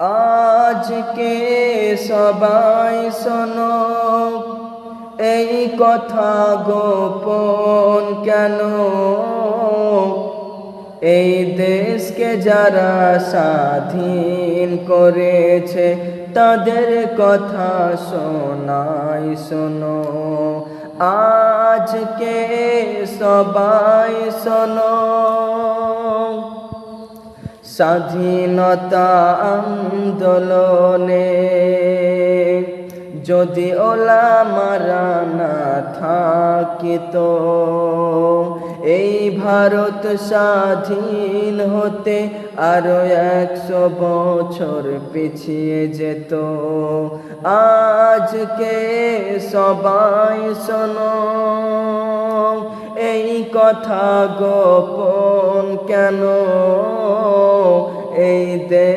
আজকে সবাই শোনো, এই কথা গোপন কেন? এই দেশকে যারা স্বাধীন করেছে, তাদের কথা শোনাই শোনো। আজকে সবাই শোনো স্বাধীনতা আন্দোলনে যদি ওলা মারা না থাকিত, এই ভারত স্বাধীন হতে আরও একশো বছর পিছিয়ে যেত। আজকে সবাই শোনো, এই কথা গোপন কেন? এই দেশ